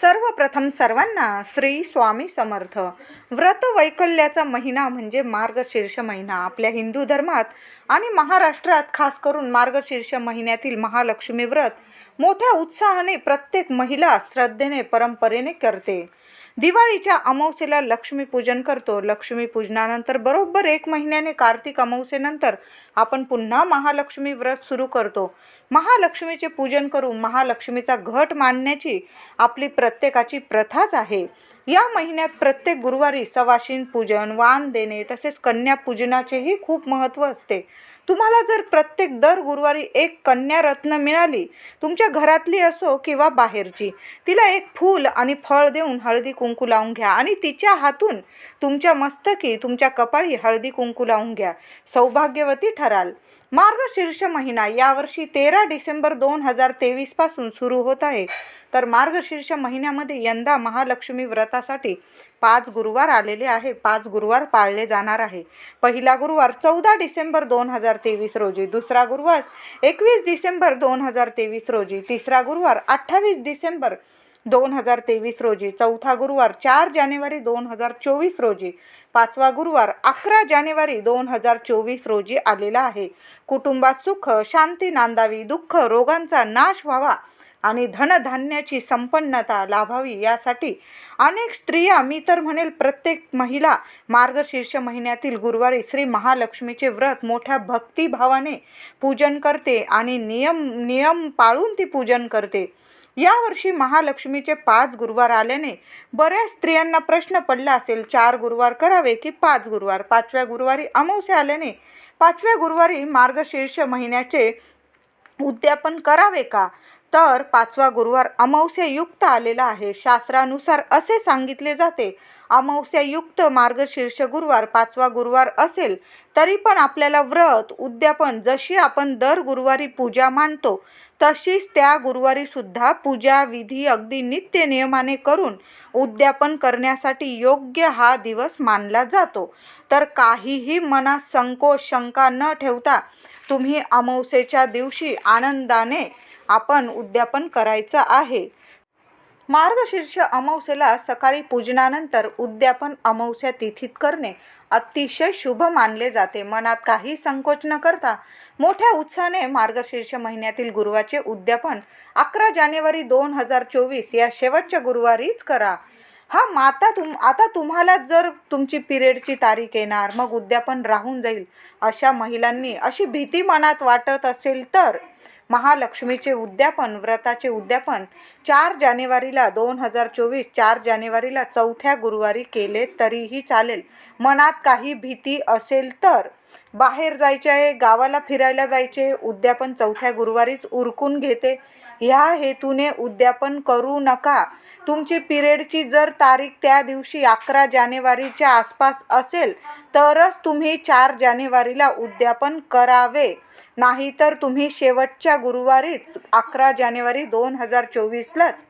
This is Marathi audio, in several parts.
सर्वप्रथम सर्वांना श्री स्वामी समर्थ. व्रत वैकल्याचा महिना म्हणजे मार्गशीर्ष महिना. आपल्या हिंदू धर्मात आणि महाराष्ट्रात खास करून मार्गशीर्ष महिन्यातील महालक्ष्मी व्रत मोठ्या उत्साहाने प्रत्येक महिला श्रद्धेने परंपरेने करते. दिवाळीच्या अमावस्येला लक्ष्मीपूजन करतो. लक्ष्मीपूजनानंतर बरोबर एक महिन्याने कार्तिक अमावस्येनंतर आपण पुन्हा महालक्ष्मी व्रत सुरू करतो. महालक्ष्मीचे पूजन करून महालक्ष्मीचा घट मानण्याची आपली प्रत्येकाची प्रथाच आहे. या महिन्यात प्रत्येक गुरुवारी सवाशीन पूजन वाण देणे तसेच कन्यापूजनाचेही खूप महत्त्व असते. तुम्हाला जर प्रत्येक दर गुरुवारी एक कन्या रत्न मिळाली तुमच्या घरातली असो किंवा बाहेरची तिला एक फूल आणि फळ देऊन हळदी कुंकू लावून घ्या आणि तिच्या हातून तुमच्या मस्तकी तुमच्या कपाळी हळदी कुंकू लावून घ्या. सौभाग्यवती ठराल. मार्गशीर्ष महिना यावर्षी तेरा डिसेंबर दोन हजार तेवीसपासून सुरू होत आहे. तर मार्गशीर्ष महिन्यामध्ये यंदा महालक्ष्मी व्रतासाठी पाच गुरुवार आलेले आहे. पाच गुरुवार पाळले जाणार आहे. पहिला गुरुवार चौदा डिसेंबर दोन हजार तेवीस रोजी दुसरा गुरुवार एकवीस डिसेंबर दोन हजार तेवीस रोजी तिसरा गुरुवार अठ्ठावीस डिसेंबर दोन हजार तेवीस रोजी चौथा गुरुवार चार जानेवारी दोन हजार चोवीस रोजी पाचवा गुरुवार अकरा जानेवारी दोन हजार चोवीस रोजी आलेला आहे. कुटुंबात सुख शांती नांदावी दुःख रोगांचा नाश व्हावा आणि धनधान्याची संपन्नता लाभावी यासाठी अनेक स्त्रिया मी तर म्हणेल प्रत्येक महिला मार्गशीर्ष महिन्यातील गुरुवारी श्री महालक्ष्मीचे व्रत मोठ्या भक्तिभावाने पूजन करते आणि नियम नियम पाळून ती पूजन करते. यावर्षी महालक्ष्मीचे पाच गुरुवार आल्याने बऱ्याच स्त्रियांना प्रश्न पडला असेल चार गुरुवार करावे की पाच गुरुवार? पाचव्या गुरुवारी अमावस्या आल्याने पाचव्या गुरुवारी मार्गशीर्ष महिन्याचे उद्यापन करावे का? तर पाचवा गुरुवार अमावस्यायुक्त आलेला आहे. शास्त्रानुसार असे सांगितले जाते अमावस्यायुक्त मार्गशीर्ष गुरुवार पाचवा गुरुवार असेल तरी पण आपल्याला व्रत उद्यापन जशी आपण दर गुरुवारी पूजा मानतो तशीच त्या गुरुवारीसुद्धा पूजा विधी अगदी नित्य नियमाने करून उद्यापन करण्यासाठी योग्य हा दिवस मानला जातो. तर काहीही मनात संकोच शंका न ठेवता तुम्ही अमावस्येच्या दिवशी आनंदाने आपण उद्यापन करायचं आहे. मार्गशीर्ष अमावस्येला सकाळी पूजनानंतर उद्यापन अमावस्या तिथीत करणे अतिशय शुभ मानले जाते. मनात काही संकोच न करता मोठ्या उत्साहाने मार्गशीर्ष महिन्यातील गुरुवाचे उद्यापन अकरा जानेवारी दोन हजार चोवीस या शेवटच्या गुरुवारीच करा. हा माता तुम आता तुम्हाला जर तुमची पिरियडची तारीख येणार मग उद्यापन राहून जाईल अशा महिलांनी अशी भीती मनात वाटत असेल तर महालक्ष्मीचे उद्यापन व्रताचे उद्यापन चार जानेवारीला दोन हजार चोवीस चार जानेवारीला चौथ्या गुरुवारी केले तरीही चालेल. मनात काही भीती असेल तर बाहेर जायचे आहे गावाला फिरायला जायचे उद्यापन चौथ्या गुरुवारीच उरकून घेते. ह्या हेतूने उद्यापन करू नका. तुमची पिरियडची जर तारीख त्या दिवशी अकरा जानेवारीच्या आसपास असेल तरच तुम्ही चार जानेवारीला उद्यापन करावे. नाहीतर तुम्ही शेवटच्या गुरुवारीच अकरा जानेवारी दोन हजार चोवीसलाच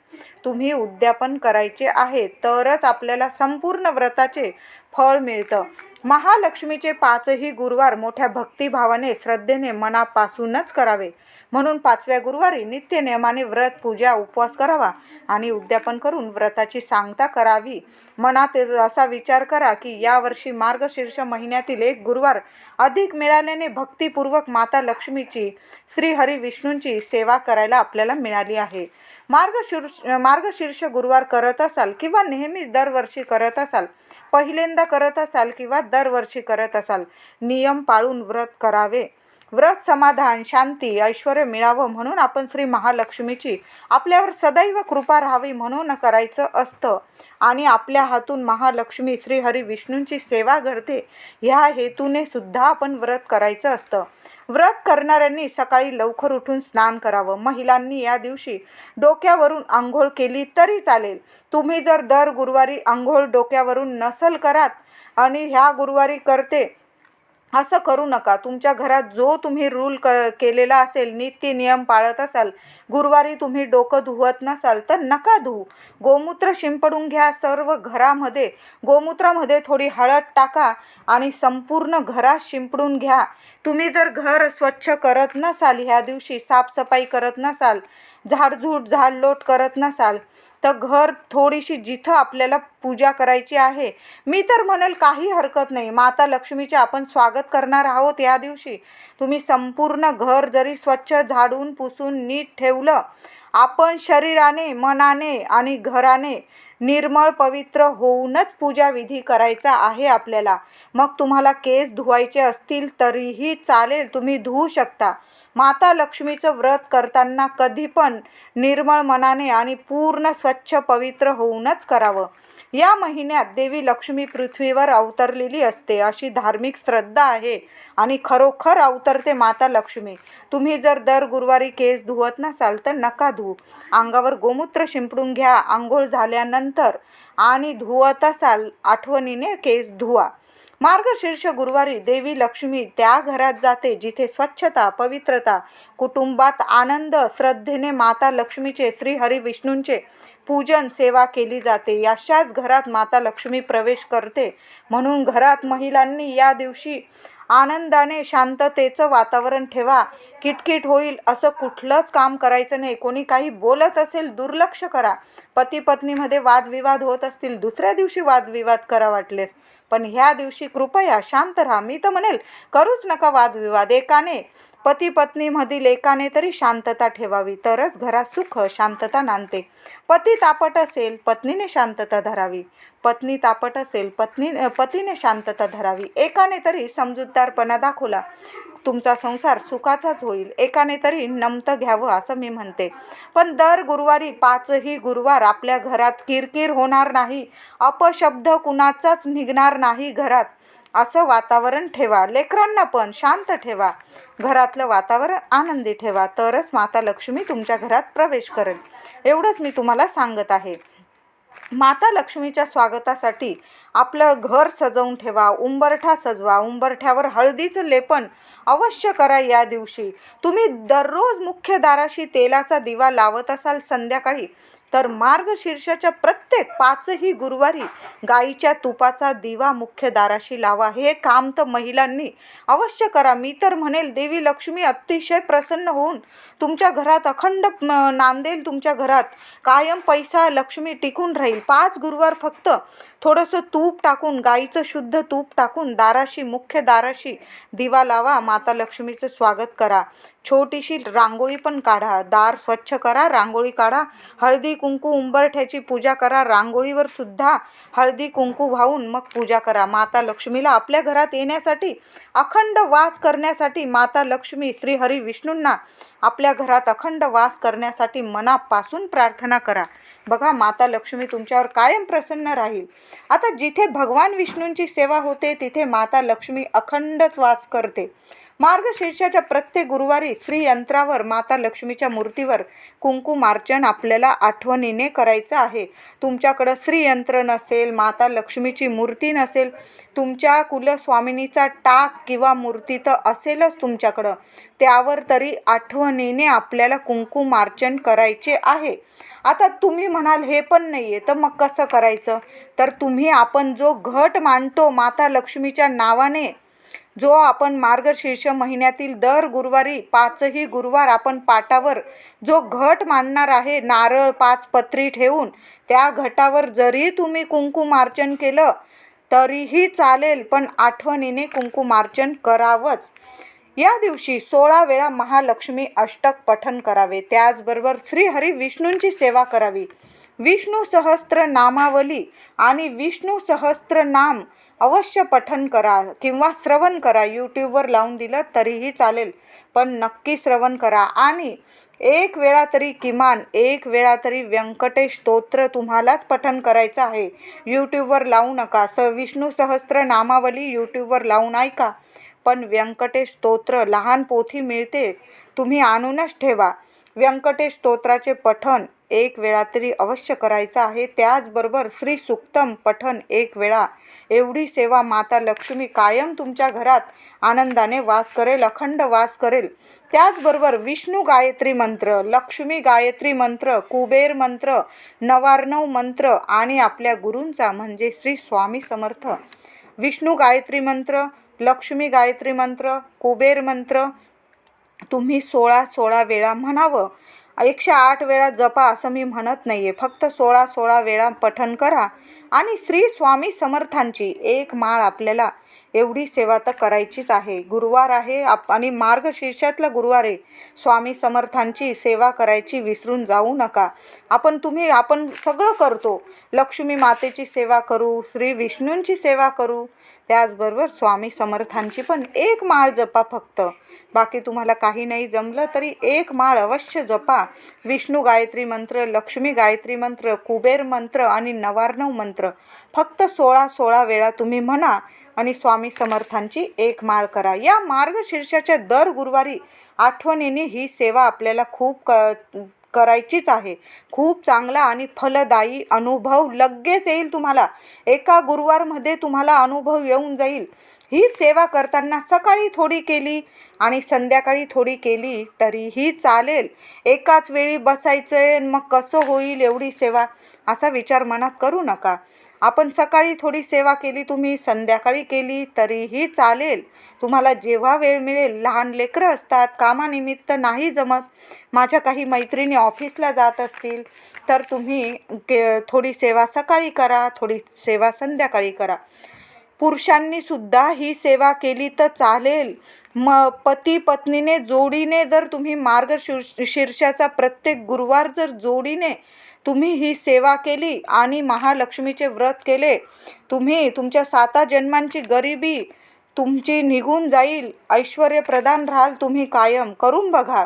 तुम्ही उद्यापन करायचे आहे. तरच आपल्याला संपूर्ण व्रताचे फळ मिळतं. महालक्ष्मीचे पाचही गुरुवार मोठ्या भक्तिभावाने श्रद्धेने मनापासूनच करावे. म्हणून पाचव्या गुरुवारी नित्य नियमाने व्रत पूजा उपवास करावा आणि उद्यापन करून व्रताची सांगता करावी. मनात असा विचार करा की यावर्षी मार्गशीर्ष महिन्यातील एक गुरुवार अधिक मिळाल्याने भक्तिपूर्वक माता लक्ष्मीची श्रीहरी विष्णूंची सेवा करायला आपल्याला मिळाली आहे. मार्गशीर्ष मार्गशीर्ष गुरुवार करत असाल किंवा नेहमीच दरवर्षी करत असाल पहिल्यांदा करत असाल किंवा दरवर्षी करत असाल नियम पाळून व्रत करावे. व्रत समाधान शांती ऐश्वर मिळावं म्हणून आपण श्री महालक्ष्मीची आपल्यावर सदैव कृपा राहावी म्हणून करायचं असतं. आणि आपल्या हातून महालक्ष्मी श्री हरी विष्णूंची सेवा घडते. ह्या हेतूने सुद्धा आपण व्रत करायचं असतं. व्रत करणाऱ्यांनी सकाळी लवकर उठून स्नान करावं. महिलांनी या दिवशी डोक्यावरून आंघोळ केली तरी चालेल. तुम्ही जर दर गुरुवारी आंघोळ डोक्यावरून नसल करात आणि ह्या गुरुवारी करते असं करू नका. तुमच्या घरात जो तुम्ही रूल क केलेला असेल नित्य नियम पाळत असाल गुरुवारी तुम्ही डोकं धुवत नसाल तर नका धुवू. गोमूत्र शिंपडून घ्या सर्व घरामध्ये. गोमूत्रामध्ये थोडी हळद टाका आणि संपूर्ण घरात शिंपडून घ्या. तुम्ही जर घर स्वच्छ करत नसाल ह्या दिवशी साफसफाई करत नसाल झाडझूड झाडलोट करत नसाल तर घर थोडीशी जिथं आपल्याला पूजा करायची आहे. मी तर म्हणेल काही हरकत नाही. माता लक्ष्मीचे आपण स्वागत करणार आहोत या दिवशी. तुम्ही संपूर्ण घर जरी स्वच्छ झाडून पुसून नीट ठेवलं आपण शरीराने मनाने आणि घराने निर्मळ पवित्र होऊनच पूजाविधी करायचा आहे आपल्याला. मग तुम्हाला केस धुवायचे असतील तरीही चालेल. तुम्ही धुवू शकता. माता लक्ष्मीचं व्रत करताना कधी पण निर्मळ मनाने आणि पूर्ण स्वच्छ पवित्र होऊनच करावं. या महिन्यात देवी लक्ष्मी पृथ्वीवर अवतरलेली असते अशी धार्मिक श्रद्धा आहे आणि खरोखर अवतरते माता लक्ष्मी. तुम्ही जर दर गुरुवारी केस धुवत नसाल तर नका धुवू. अंगावर गोमूत्र शिंपडून घ्या आंघोळ झाल्यानंतर आणि धुवत असाल आठवणीने केस धुवा. मार्गशीर्ष गुरुवारी देवी लक्ष्मी त्या घरात जाते जिथे स्वच्छता पवित्रता कुटुंबात आनंद श्रद्धेने माता लक्ष्मीचे श्रीहरी विष्णूंचे पूजन सेवा केली जाते. अशाच घरात माता लक्ष्मी प्रवेश करते. म्हणून घरात महिलांनी या दिवशी आनंदाने शांततेचं वातावरण ठेवा. किटकिट होईल असं कुठलंच काम करायचं नाही. कोणी काही बोलत असेल दुर्लक्ष करा. पती पत्नीमध्ये वादविवाद होत असतील दुसऱ्या दिवशी वादविवाद करा वाटलेस. पण ह्या दिवशी कृपया शांत राहा. मी तर म्हणेल करूच नका वादविवाद. एकाने पती पत्नीमधील एकाने तरी शांतता ठेवावी तरच घरात सुख शांतता नांदते. पती तापट असेल पत्नीने शांतता धरावी. पत्नी तापट असेल पत्नी पतीने शांतता धरावी. एकाने तरी समजूतदारपणा दाखवला तुमचा संसार सुखाचाच होईल. एकाने तरी नमतं घ्यावं असं मी म्हणते. पण दर गुरुवारी पाचही गुरुवार आपल्या घरात किरकिर होणार नाही. अपशब्द कुणाचाच निघणार नाही घरात. असं वातावरण ठेवा. लेकरांना पण शांत ठेवा. घरातलं वातावरण आनंदी ठेवा. तरच माता लक्ष्मी तुमच्या घरात प्रवेश करेल. एवढंच मी तुम्हाला सांगत आहे. माता लक्ष्मीच्या स्वागतासाठी आपलं घर सजवून ठेवा उंबरठा सजवा उंबरठ्यावर हळदीचं लेपन अवश्य करा या दिवशी. तुम्ही दररोज मुख्य दाराशी तेलाचा दिवा लावत असाल संध्याकाळी तर मार्गशीर्षाच्या प्रत्येक पाचही गुरुवारी गाईच्या तुपाचा दिवा मुख्य दाराशी लावा. हे काम तर महिलांनी अवश्य करा. मी तर म्हणेल देवी लक्ष्मी अतिशय प्रसन्न होऊन तुमच्या घरात अखंड नांदेल तुमच्या घरात कायम पैसा लक्ष्मी टिकून राहील. पाच गुरुवार फक्त थोडंसं तूप टाकून गाईचं शुद्ध तूप टाकून दाराशी मुख्य दाराशी दिवा लावा. माता लक्ष्मीचं स्वागत करा. छोटीशी रांगोळी पण काढा. दार स्वच्छ करा. रांगोळी काढा. हळदी कुंकू उंबरठ्याची पूजा करा रांगोळीवर सुद्धा हळदी कुंकू वाहून मग पूजा करा. माता लक्ष्मीला आपल्या घरात येण्यासाठी अखंड वास करण्यासाठी माता लक्ष्मी श्रीहरी विष्णूंना आपल्या घरात अखंड वास करण्यासाठी मनापासून प्रार्थना करा. बघा माता लक्ष्मी तुमच्यावर कायम प्रसन्न राहील. आता जिथे भगवान विष्णूंची सेवा होते तिथे माता लक्ष्मी अखंडच वास करते. मार्गशीर्षाच्या प्रत्येक गुरुवारी श्रीयंत्रावर माता लक्ष्मीच्या मूर्तीवर कुंकुमार्चन आपल्याला आठवणीने करायचं आहे. तुमच्याकडं श्रीयंत्र नसेल माता लक्ष्मीची मूर्ती नसेल तुमच्या कुलस्वामिनीचा टाक किंवा मूर्ती तर असेलच तुमच्याकडं. त्यावर तरी आठवणीने आपल्याला कुंकुमार्चन करायचे आहे. आता तुम्ही म्हणाल हे पण नाही आहे तर मग कसं करायचं? तर तुम्ही आपण जो घट मांडतो माता लक्ष्मीच्या नावाने जो आपण मार्गशीर्ष महिन्यातील दर गुरुवारी पाचही गुरुवार आपण पाटावर जो घट मांडणार आहे नारळ पाच पत्री ठेवून त्या घटावर जरी तुम्ही कुंकुमार्चन केलं तरीही चालेल पण आठवणीने कुंकुमार्चन करावंच. या दिवशी सोळा वेळा महालक्ष्मी अष्टक पठन करावे. त्याचबरोबर श्रीहरी विष्णूंची सेवा करावी. विष्णू सहस्त्र नामावली आणि विष्णू सहस्त्र नाम अवश्य पठन करा किंवा श्रवण करा. यूट्यूबवर लावून दिलं तरीही चालेल पण नक्की श्रवण करा. आणि एक वेळा तरी किमान एक वेळा तरी व्यंकटेश स्तोत्र तुम्हालाच पठन करायचं आहे. यूट्यूबवर लावू नका. स विष्णू सहस्त्र नामावली यूट्यूबवर लावून ऐका. पण व्यंकटेश स्तोत्र लहान पोथी मिळते तुम्ही आणूनच ठेवा. व्यंकटेश स्तोत्राचे पठन एक वेळा तरी अवश्य करायचं आहे. त्याचबरोबर श्री सुक्तम पठन एक वेळा एवढी सेवा माता लक्ष्मी कायम तुमच्या घरात आनंदाने वास करेल अखंड वास करेल. त्याचबरोबर विष्णू गायत्री मंत्र लक्ष्मी गायत्री मंत्र कुबेर मंत्र नवार्णव मंत्र आणि आपल्या गुरूंचा म्हणजे श्री स्वामी समर्थ. विष्णू गायत्री मंत्र लक्ष्मी गायत्री मंत्र कुबेर मंत्र तुम्ही सोळा सोळा वेळा म्हणावं. एकशे आठ वेळा जपा असं मी म्हणत नाही आहे फक्त सोळा सोळा वेळा पठण करा आणि श्री स्वामी समर्थांची एक माळ आपल्याला एवढी सेवा तर करायचीच आहे. गुरुवार आहे आप आणि मार्गशीर्षातला गुरुवार आहे. स्वामी समर्थांची सेवा करायची विसरून जाऊ नका. आपण तुम्ही आपण सगळं करतो. लक्ष्मी मातेची सेवा करू श्री विष्णूंची सेवा करू त्याचबरोबर स्वामी समर्थांची पण एक माळ जपा फक्त. बाकी तुम्हाला काही नाही जमलं तरी एक माळ अवश्य जपा. विष्णू गायत्री मंत्र लक्ष्मी गायत्री मंत्र कुबेर मंत्र आणि नवार्णव मंत्र. फक्त सोळा सोळा वेळा तुम्ही म्हणा आणि स्वामी समर्थांची एक माळ करा. या मार्गशीर्षाच्या दर गुरुवारी आठवणीने ही सेवा आपल्याला खूप क करायचीच आहे. खूप चांगला आणि फलदायी अनुभव लगेच येईल तुम्हाला. एका गुरुवारमध्ये तुम्हाला अनुभव येऊन जाईल. ही सेवा करताना सकाळी थोडी केली आणि संध्याकाळी थोडी केली तरीही चालेल. एकाच वेळी बसायचं आहे मग कसं होईल एवढी सेवा? असा विचार मनात करू नका. आपण सकाळी थोडी सेवा केली तुम्ही संध्याकाळी केली तरीही चालेल. तुम्हाला जेव्हा वेळ मिळेल लहान लेकरं असतात कामानिमित्त नाही जमत. माझ्या काही मैत्रिणी ऑफिसला जात असतील तर तुम्ही के थोडी सेवा सकाळी करा थोडी सेवा संध्याकाळी करा. पुरुषांनी सुद्धा ही सेवा केली तर चालेल. म पती पत्नीने जोडीने जर तुम्ही मार्गशीर्ष शीर्षाचा प्रत्येक गुरुवार जर जोडीने तुम्ही ही सेवा केली आणि महालक्ष्मीचे व्रत केले. तुम्ही तुमच्या साता जन्मांची गरिबी तुमची निघून जाईल. ऐश्वर प्रदान राहाल तुम्ही कायम. करून बघा.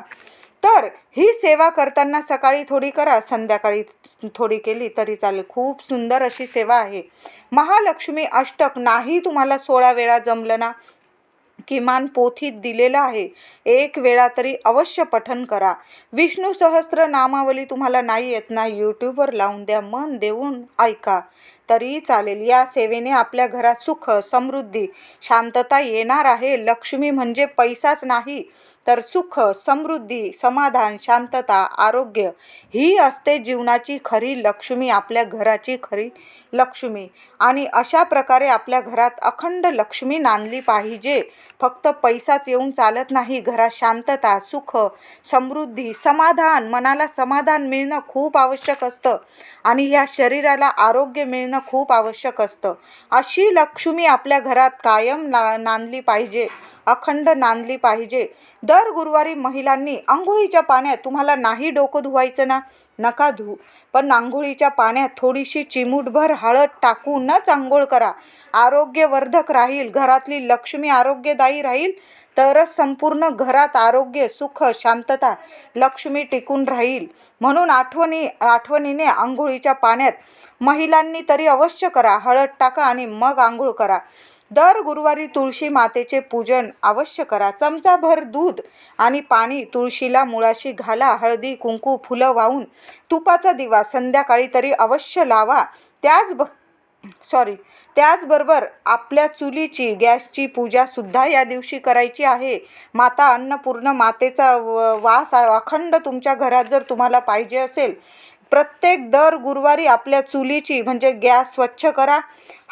तर ही सेवा करताना सकाळी थोडी करा. संध्याकाळी थोडी केली तरी चालेल. खूप सुंदर अशी सेवा आहे. महालक्ष्मी अष्टक नाही तुम्हाला सोळा वेळा जमलं ना? किमान पोथीत दिलेलं आहे. एक वेळा तरी अवश्य पठन करा. विष्णू सहस्त्र नामावली तुम्हाला नाही येत. ना यूट्यूबवर लावून द्या. मन देऊन ऐका. तरीही चालेल. या सेवेने आपल्या घरात सुख समृद्धी शांतता येणार आहे. लक्ष्मी म्हणजे पैसाच नाही. तर सुख समृद्धी समाधान शांतता आरोग्य ही असते जीवनाची खरी लक्ष्मी आपल्या घराची खरी लक्ष्मी. आणि अशा प्रकारे आपल्या घरात अखंड लक्ष्मी नांदली पाहिजे. फक्त पैसाच येऊन चालत नाही. घरात शांतता सुख समृद्धी समाधान मनाला समाधान मिळणं खूप आवश्यक असतं. आणि ह्या शरीराला आरोग्य मिळणं खूप आवश्यक असतं. अशी लक्ष्मी आपल्या घरात कायम ना नांदली पाहिजे. अखंड नांदली पाहिजे. दर गुरुवारी महिलांनी आंघोळीच्या पाण्यात तुम्हाला नाही डोकं धुवायचं ना? नका धुऊ पण आंघोळीच्या पाण्यात थोडीशी चिमूटभर हळद टाकूनच आंघोळ करा. आरोग्यवर्धक राहील. घरातली लक्ष्मी आरोग्यदायी राहील. तरच संपूर्ण घरात आरोग्य सुख शांतता लक्ष्मी टिकून राहील. म्हणून आठवणी आठवणीने आंघोळीच्या पाण्यात महिलांनी तरी अवश्य करा. हळद टाका आणि मग आंघोळ करा. दर गुरुवारी तुळशी मातेचे पूजन अवश्य करा. चमचाभर दूध आणि पाणी तुळशीला मुळाशी घाला. हळदी कुंकू फुलं वाहून तुपाचा दिवा संध्याकाळी तरी अवश्य लावा. त्याच ब सॉरी त्याचबरोबर आपल्या चुलीची गॅसची पूजासुद्धा या दिवशी करायची आहे. माता अन्नपूर्ण मातेचा व- वास अखंड तुमच्या घरात जर तुम्हाला पाहिजे असेल प्रत्येक दर गुरुवारी आपल्या चुलीची म्हणजे गॅस स्वच्छ करा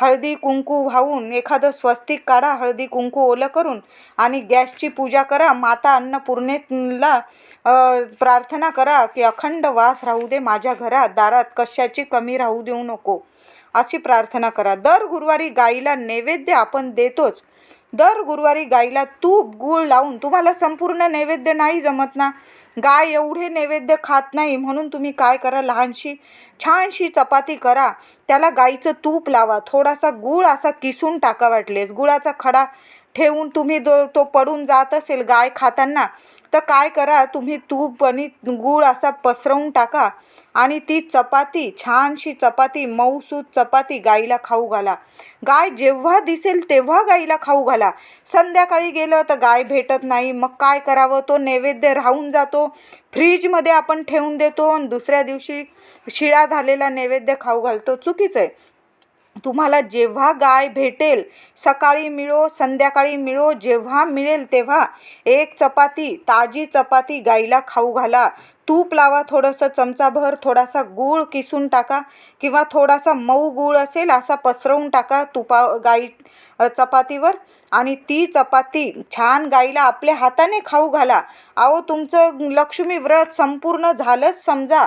हळदी कुंकू वाहून एखादं स्वस्तिक काढा हळदी कुंकू ओलं करून आणि गॅसची पूजा करा. माता अन्नपूर्णेला प्रार्थना करा की अखंड वास राहू दे माझ्या घरात दारात कशाची कमी राहू देऊ नको अशी प्रार्थना करा. दर गुरुवारी गाईला नैवेद्य आपण देतोच. दर गुरुवारी गाईला तूप गूळ लावून तुम्हाला संपूर्ण नैवेद्य नाही जमत ना. गाय एवढे नैवेद्य खात नाही म्हणून तुम्ही काय करा? लहानशी छानशी चपाती करा. त्याला गाईचं तूप लावा. थोडासा गूळ असा किसून टाका वाटलेस. गुळाचा खडा ठेवून तुम्ही दो तो पडून जात असेल गाय खाताना तर काय करा? तुम्ही तूप आणि गूळ असा पसरवून टाका. आणि ती चपाती छानशी चपाती मऊसूत चपाती गाईला खाऊ घाला. गाय जेव्हा दिसेल तेव्हा गाईला खाऊ घाला. संध्याकाळी गेलं तर गाय भेटत नाही. मग काय करावं? तो नैवेद्य राहून जातो. फ्रीजमध्ये आपण ठेवून देतो आणि दुसऱ्या दिवशी शिळा झालेला नैवेद्य खाऊ घालतो. चुकीचं आहे. तुम्हाला जेव्हा गाय भेटेल सकाळी मिळो संध्याकाळी मिळो जेव्हा मिळेल तेव्हा एक चपाती ताजी चपाती गाईला खाऊ घाला. तूप लावा थोडंसं चमचाभर थोडासा गूळ किसून टाका किंवा थोडासा मऊ गूळ असेल असा पसरवून टाका तुपा गाई चपातीवर. आणि ती चपाती छान गाईला आपल्या हाताने खाऊ घाला. अहो तुमचं लक्ष्मी व्रत संपूर्ण झालंच समजा.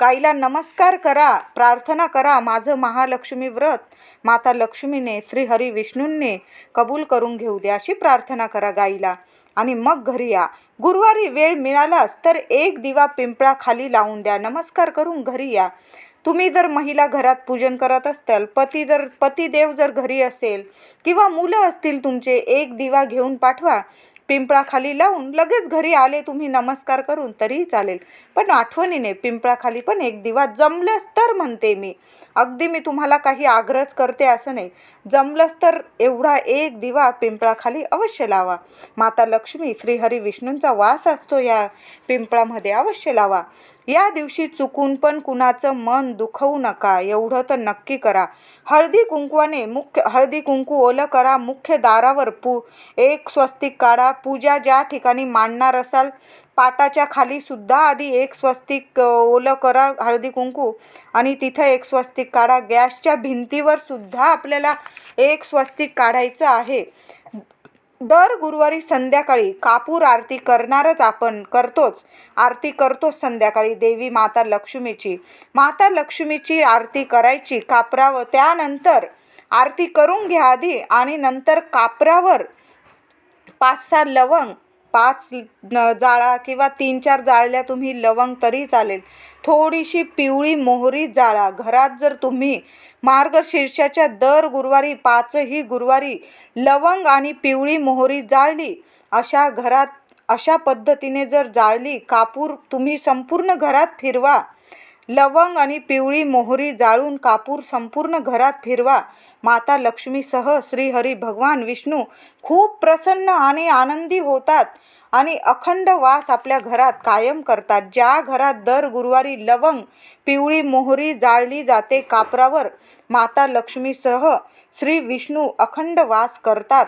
गाईला नमस्कार करा प्रार्थना करा माझं महालक्ष्मी व्रत. माता लक्ष्मीने श्री हरी विष्णूंनी कबूल करून घेऊ द्या अशी प्रार्थना करा गाईला. आणि मग घरी या. गुरुवारी वेळ मिळालाच तर एक दिवा पिंपळाखाली लावून द्या. नमस्कार करून घरी या. तुम्ही जर महिला घरात पूजन करत असताल पती जर पतिदेव जर घरी असेल किंवा मुलं असतील तुमचे एक दिवा घेऊन पाठवा. पिंपळाखाली लावून लगेच घरी आले तुम्ही नमस्कार करून तरीही चालेल. पण आठवणीने पिंपळाखाली पण एक दिवा जमलंच तर म्हणते मी. अगदी मी तुम्हाला काही आग्रहच करते असं नाही. जमलंच तर एवढा एक दिवा पिंपळाखाली अवश्य लावा. माता लक्ष्मी श्रीहरी विष्णूंचा वास असतो या पिंपळामध्ये अवश्य लावा. या दिवशी चुकून पण कुणाचं मन दुखवू नका. एवढं तर नक्की करा. हळदी कुंकवाने मुख्य हळदी कुंकू ओलं करा. मुख्य दारावर पू एक स्वस्तिक काढा. पूजा ज्या ठिकाणी मांडणार असाल पाटाच्या खाली सुद्धा आधी एक स्वस्तिक ओलं करा हळदी कुंकू आणि तिथं एक स्वस्तिक काढा. गॅसच्या भिंतीवर सुद्धा आपल्याला एक स्वस्तिक काढायचं आहे. दर गुरुवारी संध्याकाळी कापूर आरती करणारच आपण करतोच. आरती करतोच संध्याकाळी देवी माता लक्ष्मीची. माता लक्ष्मीची आरती करायची कापरावर. त्यानंतर आरती करून घ्या आधी आणि नंतर कापरावर पाच सहा लवंग पाच न- जाळा किंवा तीन चार जाळल्या तुम्ही लवंग तरी चालेल. थोडीशी पिवळी मोहरी जाळा. घरात जर तुम्ही मार्गशीर्षाच्या दर गुरुवारी पाचही गुरुवारी लवंग आणि पिवळी मोहरी जाळली अशा घरात अशा पद्धतीने जर जाळली कापूर तुम्ही संपूर्ण घरात फिरवा. लवंग आणि पिवळी मोहरी जाळून कापूर संपूर्ण घरात फिरवा. माता लक्ष्मीसह श्रीहरी भगवान विष्णू खूप प्रसन्न आणि आनंदी होतात आणि अखंड वास आपल्या घरात कायम करतात. ज्या घरात दर गुरुवारी लवंग पिवळी मोहरी जाळली जाते कापरावर माता लक्ष्मीसह श्री विष्णू अखंड वास करतात.